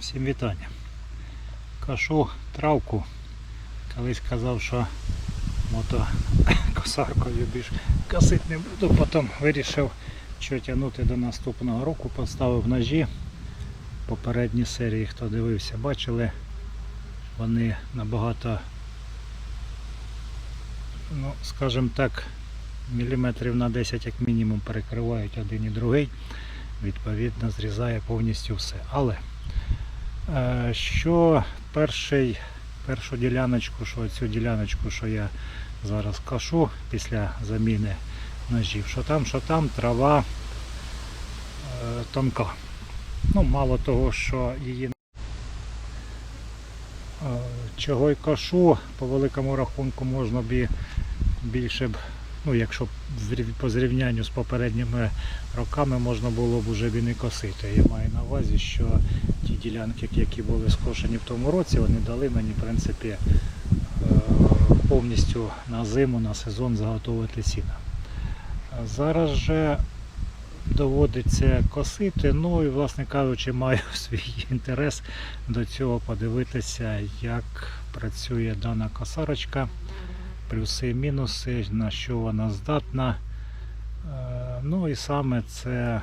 Всім вітання. Кашу травку. Колись казав, що мото косаркою більш косити не буду. Потім вирішив, що тягнути до наступного року. Поставив ножі. Попередні серії, хто дивився, бачили, вони набагато, ну, скажімо так, міліметрів на 10 як мінімум перекривають один і другий. Відповідно, зрізає повністю все. Але Що перший, першу діляночку, що цю діляночку, що я зараз кашу після заміни ножів, що там, що там трава е, тонка. Ну, мало того, що її е, чого й кашу, по великому рахунку можна б більше б, ну якщо по зрівнянню з попередніми роками можна було б уже б і косити. Я маю на увазі, що ті ділянки, які були скошені в тому році, вони дали мені в принципі е, повністю на зиму, на сезон заготовити сіна. Зараз же доводиться косити, ну і, власне кажучи, маю свій інтерес до цього подивитися, як працює дана косарочка, плюси мінуси, на що вона здатна. Е, Ну і саме це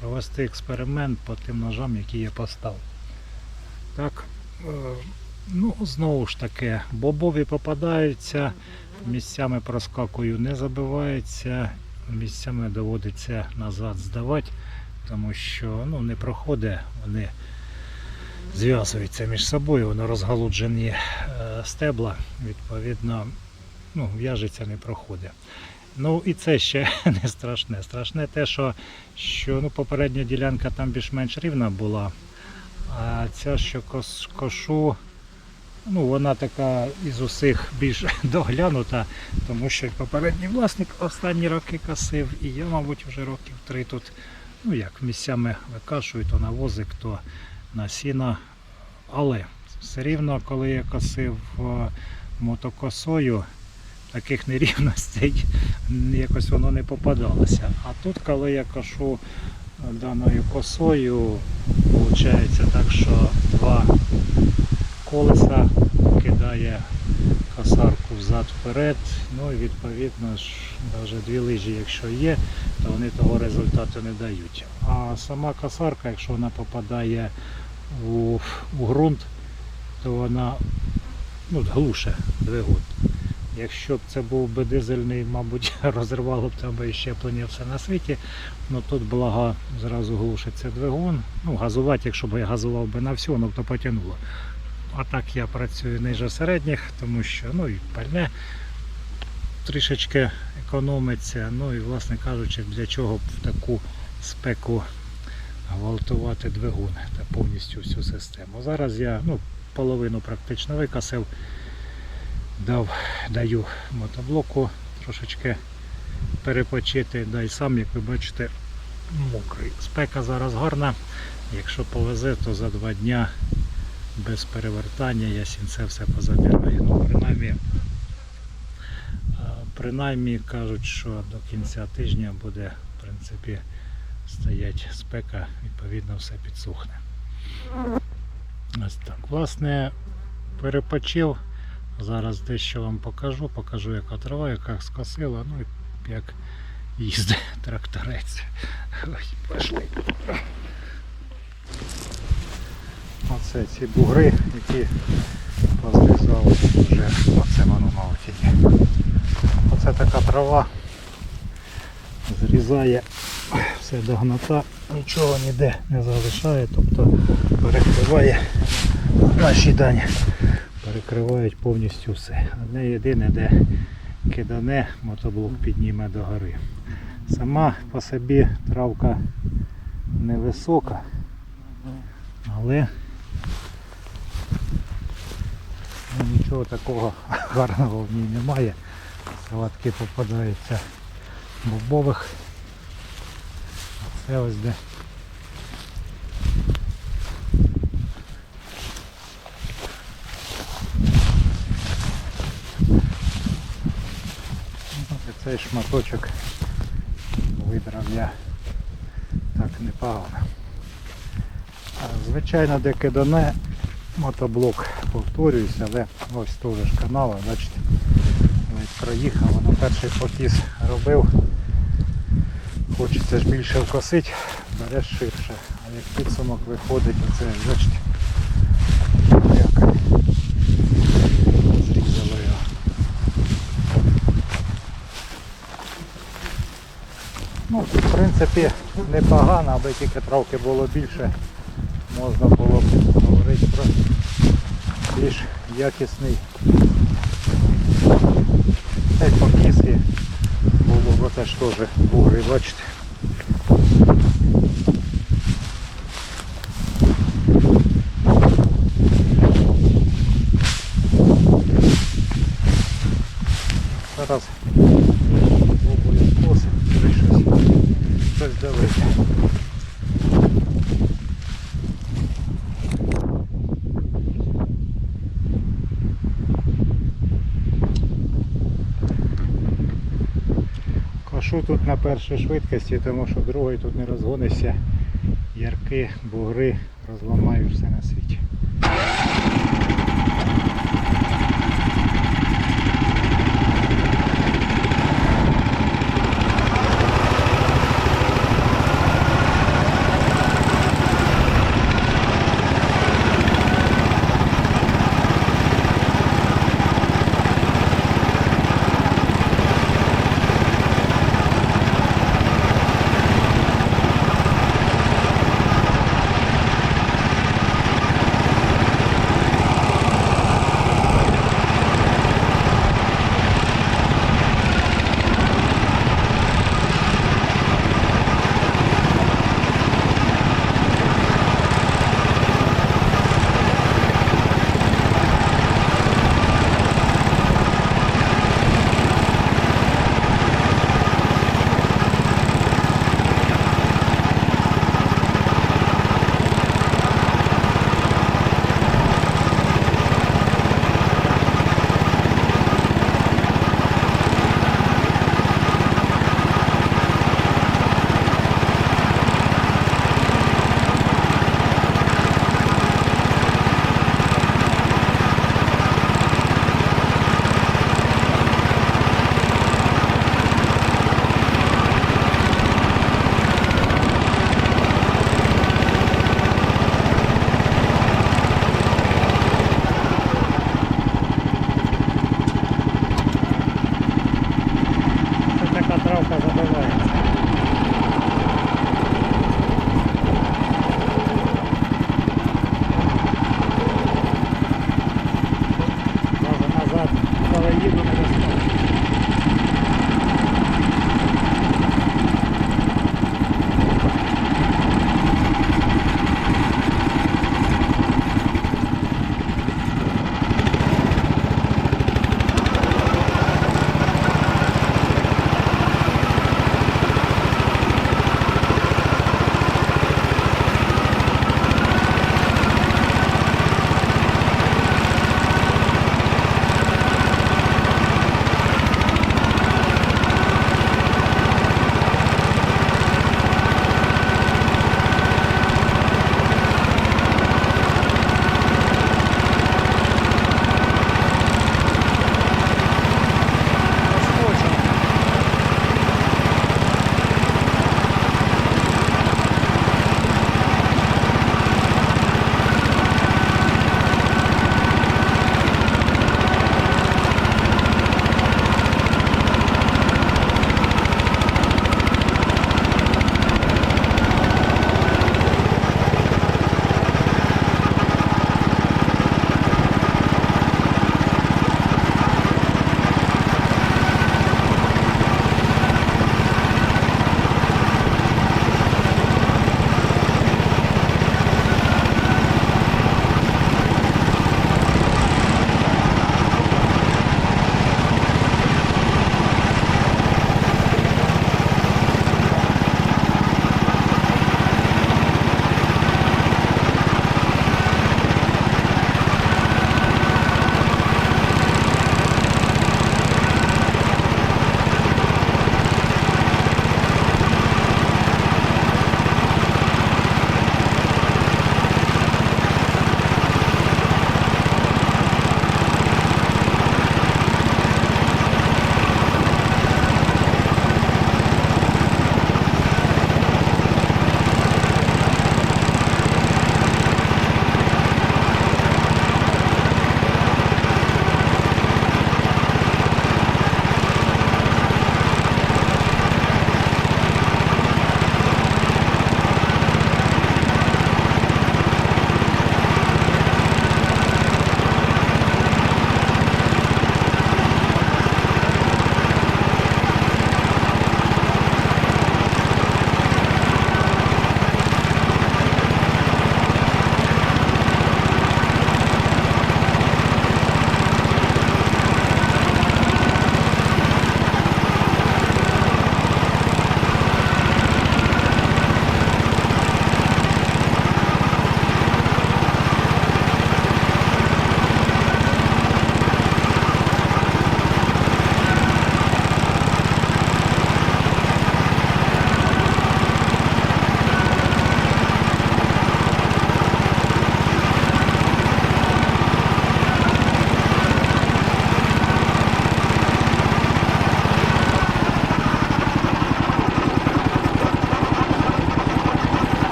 провести експеримент по тим ножам, які я поставив. Так, е, ну знову ж таки, бобові попадаються, місцями проскакую не забивається, місцями доводиться назад здавати, тому що ну, не проходить, вони зв'язуються між собою, воно розгалуджені е, стебла, відповідно, ну, в'яжеться не проходить. Ну і це ще не страшне. Страшне те, що, що ну, попередня ділянка там більш-менш рівна була, а ця, що кос, кошу, ну, вона така із усіх більш доглянута, тому що попередній власник останні роки косив, і я, мабуть, вже років три тут, ну як, місцями викашую, то на возик, то на сіно. Але все рівно, коли я косив е, мотокосою, таких нерівностей якось воно не попадалося. А тут, коли я кошу е, даною косою, виходить так, що два колеса кидає косарку взад-вперед. Ну і відповідно ж, навіть дві лижі, якщо є, то вони того результату не дають. А сама косарка, якщо вона попадає у, у ґрунт, то вона ну, глуше двигун. Якщо б це був би дизельний, мабуть, розривало б там щеплення все на світі. Ну тут благо зразу глушиться двигун. Ну, газувати, якщо б я газував би на всю, воно б то потягнуло. А так я працюю ниже середніх, тому що ну, і пальне трішечки економиться. Ну і, власне кажучи, для чого б в таку спеку гвалтувати двигун та повністю всю систему. Зараз я ну, половину практично викосив, дав, даю мотоблоку трошечки перепочити, да й сам, як ви бачите, мокрий. Спека зараз гарна. Якщо повезе, то за два дня без перевертання я сінце все позабираю. Ну, принаймні, принаймні кажуть, що до кінця тижня буде в принципі стоять спека, відповідно все підсухне. Ось так. Власне, перепочив. Зараз дещо вам покажу, покажу, яка трава, яка скосила, ну і як їздить тракторець. Ой, пішли. Оце ці бугри, які позрізали вже оце воно на. Оце така трава зрізає все до гнота, нічого ніде не залишає, тобто перекриває наші дані, перекривають повністю все. Одне єдине, де кидане, мотоблок підніме до гори. Сама по собі травка невисока, але ну, нічого такого гарного в ній немає. Салатки попадаються бобових. А це ось де. І Цей шматочок вибрав я так непогано. Звичайно, де кидане мотоблок повторююся, але ось теж ж канал, бачите, навіть проїхав, воно перший покіс робив. Хочеться ж більше вкосити, береш ширше. А як підсумок виходить, оце бачите, як зрізало його. Ну, в принципі, непогано, аби тільки травки було більше, можна було б говорити про більш якісний та й покіс і було б теж теж бугри, бачите. Давити. Кошу тут на першій швидкості, тому що другий тут не розгонишся. Ярки, бугри розламаю все на світі.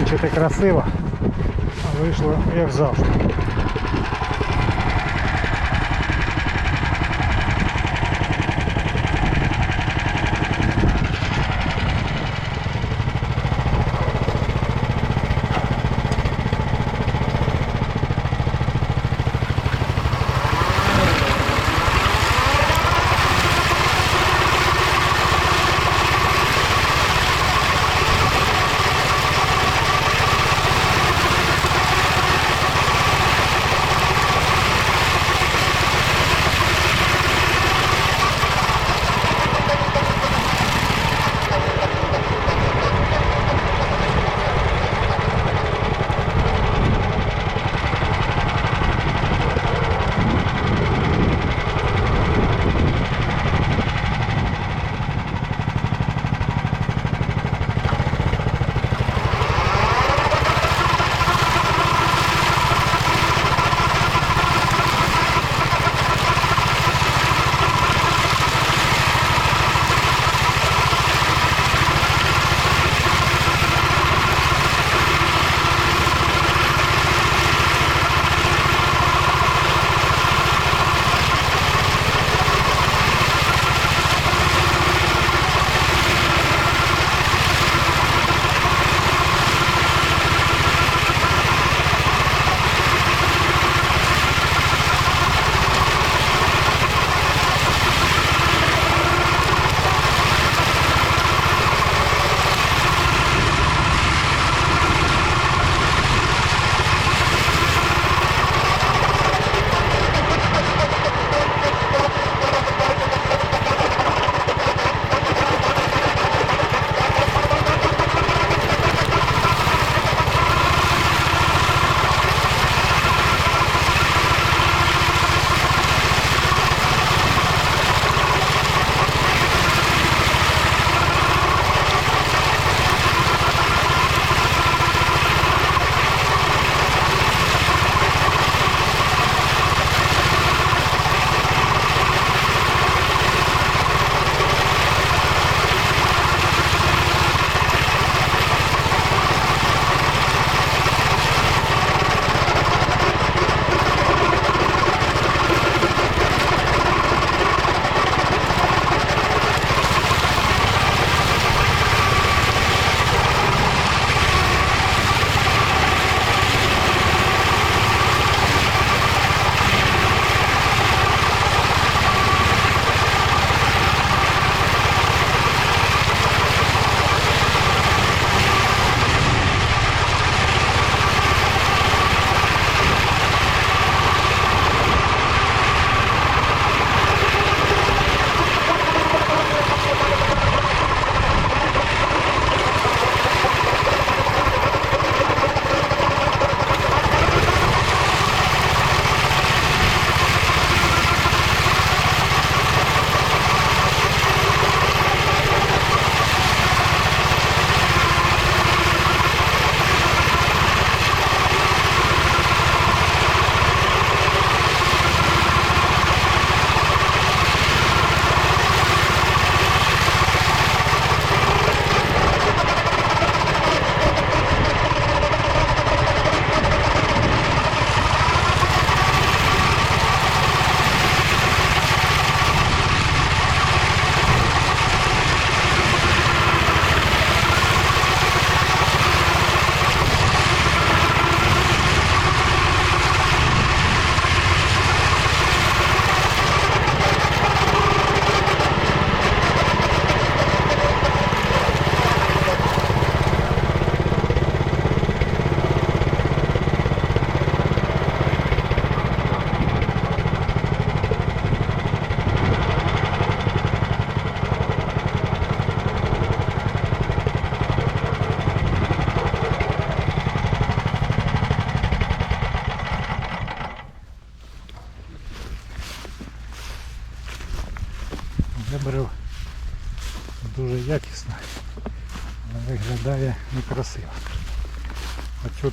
Закінчити красиво, а вийшло як завжди.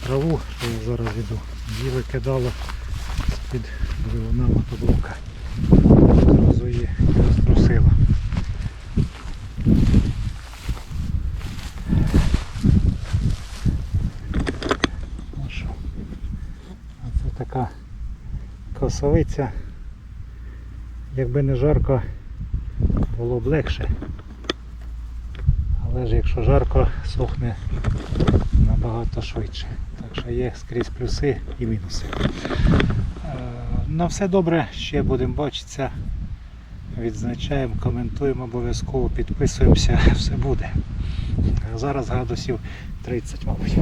траву, що я зараз веду, її викидала з-під двигуна мотоблока. Зразу її розтрусило. Ну Оце така косовиця. Якби не жарко, було б легше. Але ж якщо жарко, сохне набагато швидше. Що є скрізь плюси і мінуси. Е, На все добре, ще будемо бачитися. Відзначаємо, коментуємо обов'язково, підписуємося, все буде. Зараз градусів 30, мабуть.